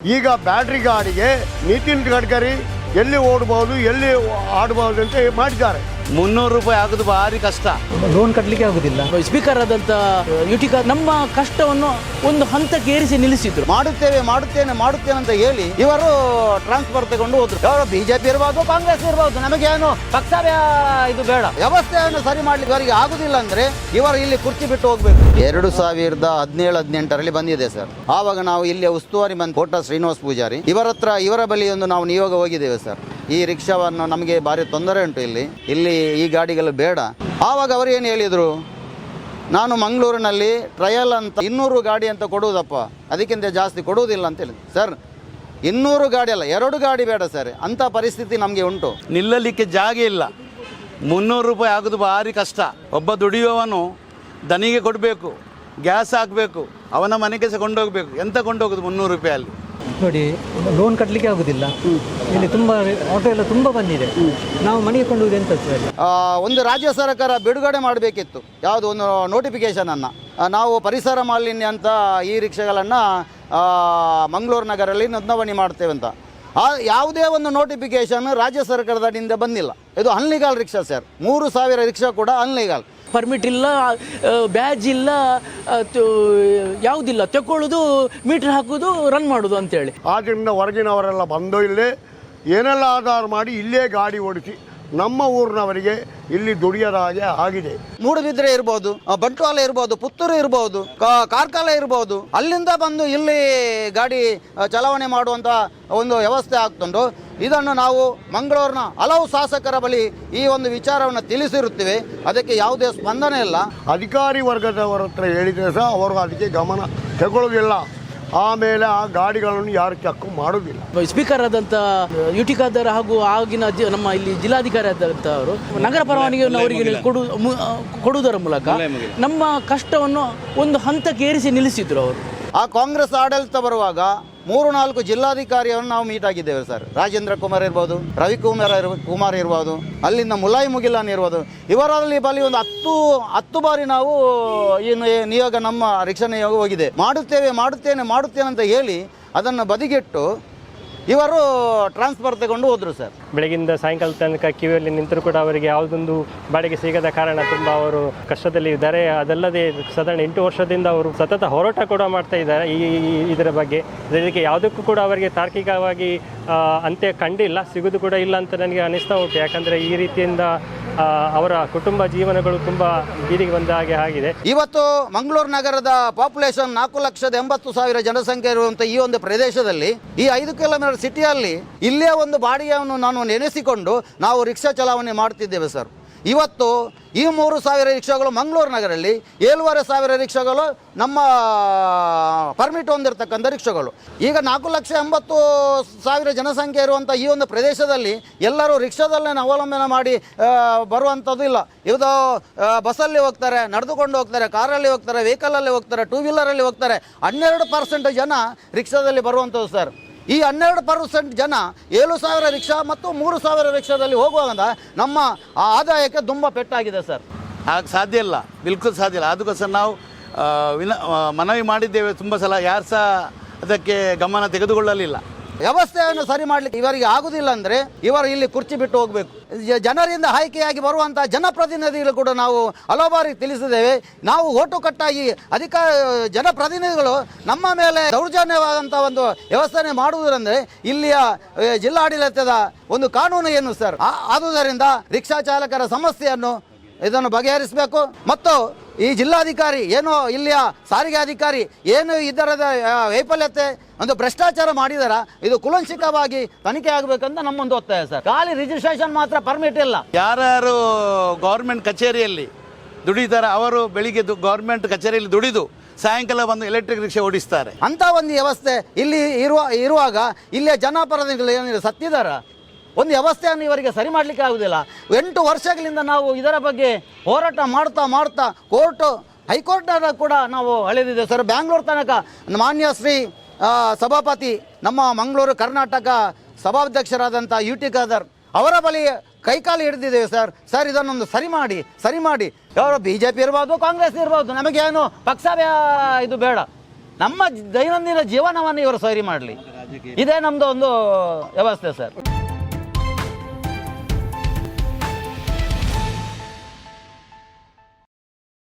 ಈಗ ಬ್ಯಾಟ್ರಿ ಗಾಡಿಗೆ ನಿತಿನ್ ಗಡ್ಕರಿ ಎಲ್ಲಿ ಓಡಬಹುದು ಎಲ್ಲಿ ಆಡಬಹುದು ಅಂತ ಮಾಡಿದ್ದಾರೆ. ಮುನ್ನೂರು ರೂಪಾಯಿ ಆಗುದು ಭಾರಿ ಕಷ್ಟ. ಲೋನ್ ಕಟ್ಟಲಿಕ್ಕೆ ಆಗುದಿಲ್ಲ. ಸ್ಪೀಕರ್ ಆದಂತ ಯುಟಿಕಾ ನಮ್ಮ ಕಷ್ಟವನ್ನು ಒಂದು ಹಂತಕ್ಕೆ ಏರಿಸಿ ನಿಲ್ಲಿಸಿದ್ರು. ಮಾಡುತ್ತೇವೆ ಮಾಡುತ್ತೇನೆ ಮಾಡುತ್ತೇನೆ ಅಂತ ಹೇಳಿ ಇವರು ಟ್ರಾನ್ಸ್ಫರ್ ತಗೊಂಡು ಹೋದ್ರು. ಅವರು ಬಿಜೆಪಿ ಇರಬಹುದು ಕಾಂಗ್ರೆಸ್ ಇರಬಹುದು ನಮಗೇನು ಪಕ್ಷ ಇದು ಬೇಡ. ವ್ಯವಸ್ಥೆಯನ್ನು ಸರಿ ಮಾಡ್ಲಿಕ್ಕೆ ಅವರಿಗೆ ಆಗುದಿಲ್ಲ ಅಂದ್ರೆ ಇವರು ಇಲ್ಲಿ ಕುರ್ಚಿ ಬಿಟ್ಟು ಹೋಗ್ಬೇಕು. ಎರಡು ಸಾವಿರದ ಹದಿನೇಳು ಹದಿನೆಂಟರಲ್ಲಿ ಬಂದಿದೆ ಸರ್. ಆವಾಗ ನಾವು ಇಲ್ಲಿ ಉಸ್ತುವಾರಿ ಮಂತ್ ಕೋಟ ಶ್ರೀನಿವಾಸ್ ಪೂಜಾರಿ. ಇವರ ಹತ್ರ ಇವರ ಬಳಿ ಒಂದು ನಾವು ನಿಯೋಗ ಹೋಗಿದ್ದೇವೆ ಸರ್. ಈ ರಿಕ್ಷಾವನ್ನು ನಮಗೆ ಭಾರಿ ತೊಂದರೆ ಉಂಟು ಇಲ್ಲಿ. ಇಲ್ಲಿ ಈ ಗಾಡಿಗಳು ಬೇಡ. ಆವಾಗ ಅವರು ಏನು ಹೇಳಿದರು? ನಾನು ಮಂಗಳೂರಿನಲ್ಲಿ ಟ್ರಯಲ್ ಅಂತ ಇನ್ನೂರು ಗಾಡಿ ಅಂತ ಕೊಡುವುದಪ್ಪ. ಅದಕ್ಕಿಂತ ಜಾಸ್ತಿ ಕೊಡುವುದಿಲ್ಲ ಅಂತ ಹೇಳಿ ಸರ್, ಇನ್ನೂರು ಗಾಡಿ ಅಲ್ಲ, ಎರಡು ಗಾಡಿ ಬೇಡ ಸರ್. ಅಂಥ ಪರಿಸ್ಥಿತಿ ನಮಗೆ ಉಂಟು. ನಿಲ್ಲಲಿಕ್ಕೆ ಜಾಗ ಇಲ್ಲ. ಮುನ್ನೂರು ರೂಪಾಯಿ ಆಗೋದು ಭಾರಿ ಕಷ್ಟ. ಒಬ್ಬ ದುಡಿಯುವವನು ದನಿಗೆ ಕೊಡಬೇಕು, ಗ್ಯಾಸ್ ಹಾಕಬೇಕು, ಅವನ ಮನೆಗೆ ಸಹ ಕೊಂಡೋಗಬೇಕು. ಎಂತ ಕೊಂಡೋಗೋದು ಮುನ್ನೂರು ರೂಪಾಯಲ್ಲಿ? ನೋಡಿ ಲೋನ್ ಕಟ್ಟಲಿಕ್ಕೆ ಆಗುದಿಲ್ಲ. ಇಲ್ಲಿ ತುಂಬಾ ಆಟೋ ಎಲ್ಲ ತುಂಬಾ ಬಂದಿದೆ. ನಾವು ಮನೆಗೆ ಕೊಂಡೋಗಿ ಎಂತ ಸರ್ ಒಂದು ರಾಜ್ಯ ಸರ್ಕಾರ ಬಿಡುಗಡೆ ಮಾಡಬೇಕಿತ್ತು. ಯಾವುದು ಒಂದು ನೋಟಿಫಿಕೇಷನನ್ನು ನಾವು ಪರಿಸರ ಮಾಲಿನ್ಯ ಅಂತ ಈ ರಿಕ್ಷಾಗಳನ್ನು ಮಂಗಳೂರು ನಗರಲ್ಲಿ ನೋಂದಣಿ ಮಾಡ್ತೇವೆ ಅಂತ. ಯಾವುದೇ ಒಂದು ನೋಟಿಫಿಕೇಷನ್ ರಾಜ್ಯ ಸರ್ಕಾರದಿಂದ ಬಂದಿಲ್ಲ. ಇದು ಅನ್ಲೀಗಲ್ ರಿಕ್ಷಾ ಸರ್ ಮೂರು ಸಾವಿರ ರಿಕ್ಷಾ ಕೂಡ ಅನ್ಲೀಗಲ್ ಪರ್ಮಿಟ್ ಇಲ್ಲ ಬ್ಯಾಜ್ ಇಲ್ಲ ಯಾವುದಿಲ್ಲ. ತಕೊಳ್ಳೋದು ಮೀಟರ್ ಹಾಕೋದು ರನ್ ಮಾಡೋದು ಅಂತೇಳಿ. ಆದ್ದರಿಂದ ಹೊರಗಿನವರೆಲ್ಲ ಬಂದು ಇಲ್ಲೇ ಏನೆಲ್ಲ ಆಧಾರ ಮಾಡಿ ಇಲ್ಲೇ ಗಾಡಿ ಓಡಿಸಿ. ನಮ್ಮ ಊರಿನವರಿಗೆ ಇಲ್ಲಿ ದುಡಿಯದ ಹಾಗೆ ಆಗಿದೆ. ಮೂಡುಬಿದ್ರೆ ಇರ್ಬೋದು ಬಂಟ್ವಾಲ ಬಂಟ್ವಾಳ ಇರ್ಬೋದು ಪುತ್ತೂರು ಇರ್ಬೋದು ಕಾರ್ಕಳ ಇರ್ಬೋದು ಅಲ್ಲಿಂದ ಬಂದು ಇಲ್ಲಿ ಗಾಡಿ ಚಲಾವಣೆ ಮಾಡುವಂಥ ಒಂದು ವ್ಯವಸ್ಥೆ ಆಗ್ತುಂಟು ಇದನ್ನು ನಾವು ಮಂಗಳೂರಿನ ಹಲವು ಶಾಸಕರ ಬಳಿ ಈ ಒಂದು ವಿಚಾರವನ್ನು ತಿಳಿಸಿರುತ್ತೇವೆ. ಅದಕ್ಕೆ ಯಾವುದೇ ಸ್ಪಂದನೆ ಇಲ್ಲ. ಅಧಿಕಾರಿ ವರ್ಗದವರ ಹತ್ರ ಹೇಳಿದರೆ ಸಹ ಅವರು ಅದಕ್ಕೆ ಗಮನ ತಗೊಳ್ಳೋದಿಲ್ಲ ಆಮೇಲೆ ಆ ಗಾಡಿಗಳನ್ನು ಯಾರು ಚೆಕ್ ಮಾಡುವುದಿಲ್ಲ ಸ್ಪೀಕರ್ ಆದಂತ ಯುಟಿಕಾದರ್ ಹಾಗೂ ಆಗಿನ ಜಿ- ನಮ್ಮ ಇಲ್ಲಿ ಜಿಲ್ಲಾಧಿಕಾರಿ ಆದಂತವರು ನಗರ ಪರವಾನಗಿಯನ್ನು ಅವರಿಗೆ ಕೊಡು ಕೊಡುವುದರ ಮೂಲಕ ನಮ್ಮ ಕಷ್ಟವನ್ನು ಒಂದು ಹಂತಕ್ಕೆ ಏರಿಸಿ ನಿಲ್ಲಿಸಿದ್ರು ಅವರು. ಆ ಕಾಂಗ್ರೆಸ್ ಆಡಳಿತ ಬರುವಾಗ ಮೂರು ನಾಲ್ಕು ಜಿಲ್ಲಾಧಿಕಾರಿಯನ್ನು ನಾವು ಮೀಟ್ ಆಗಿದ್ದೇವೆ ಸರ್. ರಾಜೇಂದ್ರ ಕುಮಾರ್ ಇರ್ಬೋದು ರವಿಕುಮಾರ್ ಇರ್ ಕುಮಾರ್ ಇರ್ಬೋದು, ಅಲ್ಲಿಂದ ಮುಲಾಯಿ ಮುಗಿಲಾನ್ ಇರ್ಬೋದು. ಇವರಲ್ಲಿ ಬಲಿ ಒಂದು ಹತ್ತು ಹತ್ತು ಬಾರಿ ನಾವು ಈ ನಿಯೋಗ ನಮ್ಮ ರಿಕ್ಷಾ ನಿಯೋಗ ಹೋಗಿದೆ. ಮಾಡುತ್ತೇವೆ, ಮಾಡುತ್ತೇನೆ ಮಾಡುತ್ತೇನೆ ಅಂತ ಹೇಳಿ ಅದನ್ನು ಬದಿಗಿಟ್ಟು ಇವರು ಟ್ರಾನ್ಸ್ಫರ್ ತಗೊಂಡು ಹೋದರು ಸರ್ ಬೆಳಗಿಂದ ಸಾಯಂಕಾಲ ತನಕ ಕ್ಯೂಯಲ್ಲಿ ನಿಂತರೂ ಕೂಡ ಅವರಿಗೆ ಯಾವುದೊಂದು ಬಾಡಿಗೆ ಸಿಗದ ಕಾರಣ ತುಂಬ ಅವರು ಕಷ್ಟದಲ್ಲಿ ಇದ್ದಾರೆ. ಅದಲ್ಲದೆ ಸಾಧಾರಣ ಎಂಟು ವರ್ಷದಿಂದ ಅವರು ಸತತ ಹೋರಾಟ ಕೂಡ ಮಾಡ್ತಾ ಇದ್ದಾರೆ ಈ ಇದರ ಬಗ್ಗೆ. ಇದಕ್ಕೆ ಯಾವುದಕ್ಕೂ ಕೂಡ ಅವರಿಗೆ ತಾರ್ಕಿಕವಾಗಿ ಅಂತ್ಯ ಕಂಡಿಲ್ಲ, ಸಿಗುದು ಕೂಡ ಇಲ್ಲ ಅಂತ ನನಗೆ ಅನಿಸ್ತಾ ಉಂಟು. ಯಾಕಂದರೆ ಈ ರೀತಿಯಿಂದ ಅವರ ಕುಟುಂಬ ಜೀವನಗಳು ತುಂಬ ಬೀದಿಗೆ ಬಂದ ಹಾಗೆ ಆಗಿದೆ. ಇವತ್ತು ಮಂಗಳೂರು ನಗರದ ಪಾಪ್ಯುಲೇಷನ್ ನಾಲ್ಕು ಲಕ್ಷದ ಎಂಬತ್ತು ಸಾವಿರ ಜನಸಂಖ್ಯೆ ಇರುವಂಥ ಈ ಒಂದು ಪ್ರದೇಶದಲ್ಲಿ ಈ ಐದು ಕಿಲೋಮೀಟರ್ ಸಿಟಿಯಲ್ಲಿ ಇಲ್ಲೇ ಒಂದು ಬಾಡಿಗೆಯನ್ನು ನಾನು ನೆನೆಸಿಕೊಂಡು ನಾವು ರಿಕ್ಷಾ ಚಲಾವಣೆ ಮಾಡ್ತಿದ್ದೇವೆ, ಸರ್. ಇವತ್ತು ಈ ಮೂರು ಸಾವಿರ ರಿಕ್ಷಾಗಳು ಮಂಗಳೂರು ನಗರದಲ್ಲಿ ಏಳುವರೆ ಸಾವಿರ ರಿಕ್ಷಾಗಳು ನಮ್ಮ ಪರ್ಮಿಟ್ ಹೊಂದಿರತಕ್ಕಂಥ ರಿಕ್ಷಾಗಳು. ಈಗ ನಾಲ್ಕು ಲಕ್ಷ ಎಂಬತ್ತು ಸಾವಿರ ಜನಸಂಖ್ಯೆ ಇರುವಂಥ ಈ ಒಂದು ಪ್ರದೇಶದಲ್ಲಿ ಎಲ್ಲರೂ ರಿಕ್ಷಾದಲ್ಲೇ ಅವಲಂಬನೆ ಮಾಡಿ ಬರುವಂಥದ್ದು ಇಲ್ಲ. ಇದು ಬಸ್ಸಲ್ಲಿ ಹೋಗ್ತಾರೆ, ನಡೆದುಕೊಂಡು ಹೋಗ್ತಾರೆ, ಕಾರಲ್ಲಿ ಹೋಗ್ತಾರೆ ವೆಹಿಕಲಲ್ಲಿ ಹೋಗ್ತಾರೆ ಟೂ ವೀಲರಲ್ಲಿ ಹೋಗ್ತಾರೆ. ಹನ್ನೆರಡು ಪರ್ಸೆಂಟ್ ಜನ ರಿಕ್ಷಾದಲ್ಲಿ ಬರುವಂಥದ್ದು ಸರ್. ಈ ಹನ್ನೆರಡು ಪರ್ಸೆಂಟ್ ಜನ ಏಳು ಸಾವಿರ ರಿಕ್ಷಾ ಮತ್ತು ಮೂರು ಸಾವಿರ ರಿಕ್ಷಾದಲ್ಲಿ ಹೋಗುವಾಗ ನಮ್ಮ ಆ ಆದಾಯಕ್ಕೆ ತುಂಬ ಪೆಟ್ಟಾಗಿದೆ ಸರ್. ಹಾಗೆ ಸಾಧ್ಯ ಇಲ್ಲ, ಬಿಲ್ಕುಲ್ ಸಾಧ್ಯ ಇಲ್ಲ. ಅದಕ್ಕೋಸ್ಕರ ನಾವು ವಿನ ಮನವಿ ಮಾಡಿದ್ದೇವೆ. ತುಂಬ ಸಲ ಯಾರು ಸಹ ಅದಕ್ಕೆ ಗಮನ ತೆಗೆದುಕೊಳ್ಳಲಿಲ್ಲ. ವ್ಯವಸ್ಥೆಯನ್ನು ಸರಿ ಮಾಡಲಿಕ್ಕೆ ಇವರಿಗೆ ಆಗುದಿಲ್ಲ ಅಂದರೆ ಇವರು ಇಲ್ಲಿ ಕುರ್ಚಿ ಬಿಟ್ಟು ಹೋಗಬೇಕು. ಜನರಿಂದ ಆಯ್ಕೆಯಾಗಿ ಬರುವಂತಹ ಜನಪ್ರತಿನಿಧಿಗಳು ಕೂಡ ನಾವು ಹಲವು ಬಾರಿ ತಿಳಿಸಿದ್ದೇವೆ. ನಾವು ಓಟು ಕಟ್ಟಾಗಿ ಅಧಿಕಾರ ಜನಪ್ರತಿನಿಧಿಗಳು ನಮ್ಮ ಮೇಲೆ ದೌರ್ಜನ್ಯವಾದಂಥ ಒಂದು ವ್ಯವಸ್ಥೆ ಮಾಡುವುದರಂದ್ರೆ ಇಲ್ಲಿಯ ಜಿಲ್ಲಾಡಳಿತದ ಒಂದು ಕಾನೂನು ಏನು ಸರ್ ಆದುದರಿಂದ ರಿಕ್ಷಾ ಚಾಲಕರ ಸಮಸ್ಯೆಯನ್ನು ಇದನ್ನು ಬಗೆಹರಿಸಬೇಕು. ಮತ್ತು ಈ ಜಿಲ್ಲಾಧಿಕಾರಿ ಏನು ಇಲ್ಲಿಯ ಸಾರಿಗೆ ಅಧಿಕಾರಿ ಏನು ಇದರ ವೈಫಲ್ಯತೆ ಒಂದು ಭ್ರಷ್ಟಾಚಾರ ಮಾಡಿದಾರ ಇದು ಕುಲಂಶಿಕವಾಗಿ ತನಿಖೆ ಆಗಬೇಕಂತ ನಮ್ಮೊಂದು ಒತ್ತಾಯ ಸರ್. ಖಾಲಿ ರಿಜಿಸ್ಟ್ರೇಷನ್ ಮಾತ್ರ ಪರ್ಮಿಟ್ ಇಲ್ಲ. ಯಾರ್ಯಾರು ಗೌರ್ಮೆಂಟ್ ಕಚೇರಿಯಲ್ಲಿ ದುಡಿತಾರೆ ಅವರು ಬೆಳಿಗ್ಗೆ ಗೌರ್ಮೆಂಟ್ ಕಚೇರಿಯಲ್ಲಿ ದುಡಿದು ಸಾಯಂಕಾಲ ಬಂದು ಎಲೆಕ್ಟ್ರಿಕ್ ರಿಕ್ಷೆ ಓಡಿಸ್ತಾರೆ. ಅಂತ ಒಂದು ವ್ಯವಸ್ಥೆ ಇಲ್ಲಿ ಇರುವ ಇರುವಾಗ ಇಲ್ಲಿಯ ಜನಪ್ರತಿನಿಧಿಗಳು ಏನಿದೆ ಸತ್ತಿದಾರ ಒಂದು ವ್ಯವಸ್ಥೆಯನ್ನು ಇವರಿಗೆ ಸರಿ ಮಾಡಲಿಕ್ಕೆ ಆಗುವುದಿಲ್ಲ ಎಂಟು ವರ್ಷಗಳಿಂದ ನಾವು ಇದರ ಬಗ್ಗೆ ಹೋರಾಟ ಮಾಡ್ತಾ ಮಾಡ್ತಾ ಕೋರ್ಟು ಹೈಕೋರ್ಟ್ನಾಗ ಕೂಡ ನಾವು ಅಳೆದಿದ್ದೇವೆ ಸರ್, ಬ್ಯಾಂಗ್ಳೂರು ತನಕ ಮಾನ್ಯ ಶ್ರೀ ಸಭಾಪತಿ, ನಮ್ಮ ಮಂಗಳೂರು ಕರ್ನಾಟಕ ಸಭಾಧ್ಯಕ್ಷರಾದಂಥ ಯು ಟಿ ಖಾದರ್ ಅವರ ಬಳಿ ಕೈಕಾಲು ಹಿಡಿದಿದ್ದೇವೆ ಸರ್. ಸರ್, ಇದನ್ನೊಂದು ಸರಿ ಮಾಡಿ ಸರಿ ಮಾಡಿ. ಯಾರು ಬಿ ಜೆ ಪಿ ಇರ್ಬೋದು, ಕಾಂಗ್ರೆಸ್ ಇರ್ಬೋದು ನಮಗೇನು ಪಕ್ಷ ಇದು ಬೇಡ. ನಮ್ಮ ದೈನಂದಿನ ಜೀವನವನ್ನು ಇವರು ಸರಿ ಮಾಡಲಿ. ಇದೇ ನಮ್ಮದು ಒಂದು ವ್ಯವಸ್ಥೆ ಸರ್.